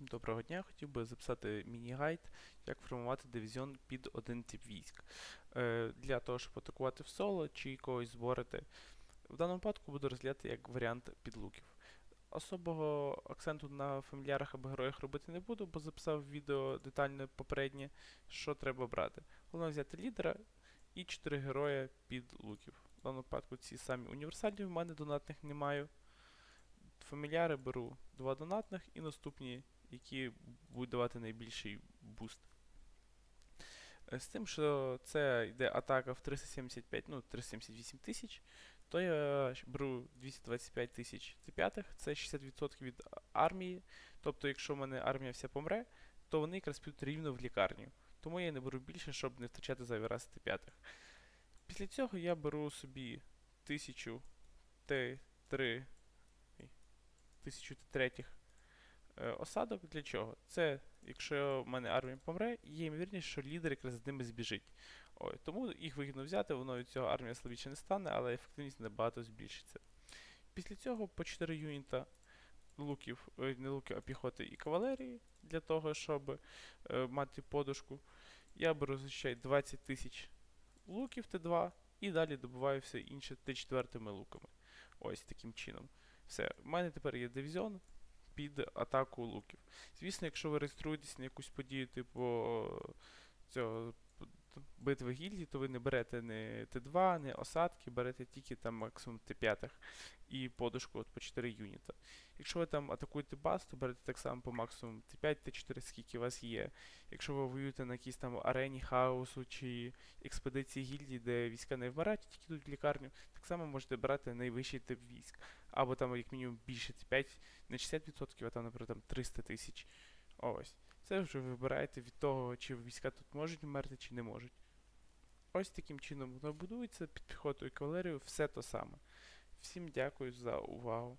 Всім доброго дня. Хотів би записати міні-гайд, як формувати дивізіон під один тип військ. Е, для того, щоб атакувати в соло чи когось зборити. В даному випадку буду розглядати як варіант підлуків. Особого акценту на фамільярах або героях робити не буду, бо записав відео детальне попереднє, що треба брати. Головне взяти лідера і 4 героя під луків. В даному випадку ці самі універсальні, в мене донатних немає. Фамільяри беру два донатних і наступні, які будуть давати найбільший буст. Е, З тим, що це йде атака в 375, ну 378 тисяч, то я беру 225 тисяч Т5, це 60% від армії. Тобто, якщо в мене армія вся помре, то вони якраз підуть рівно в лікарню. Тому я не беру більше, щоб не втрачати раз Т5. Після цього я беру собі 1000 Т3 1000 третіх е, осадок. Для чого? Це, якщо в мене армія помре, є ймовірність, що лідер якраз з ними збіжить. Ой, тому їх вигідно взяти, воно від цього армія слабіше не стане, але ефективність набагато збільшиться. Після цього по 4 юніта луків, не луків, а піхоти і кавалерії, для того, щоб е, мати подушку. Я беру зазвичай 20 тисяч луків Т2 і далі добуваю все інше Т4 луками. Ось таким чином. Все, в мене тепер є дивізіон під атаку луків. Звісно, якщо ви реєструєтесь на якусь подію, типу цього битви гільдії, то ви не берете не Т2, не осадки, берете тільки там максимум Т5 і подушку от по 4 юніта. Якщо ви там атакуєте баз, то берете так само по максимуму Т5, Т4, скільки у вас є. Якщо ви воюєте на якійсь там арені хаосу чи експедиції гільдії, де війська не вмирають, тільки йдуть в лікарню, так само можете брати найвищий тип військ. Або там як мінімум більше Т5, не 60%, а там, наприклад, там 300 тисяч. Ось. Це вже вибирайте від того, чи війська тут можуть вмерти, чи не можуть. Ось таким чином воно будується під піхотою і кавалерією, все то саме. Всім дякую за увагу.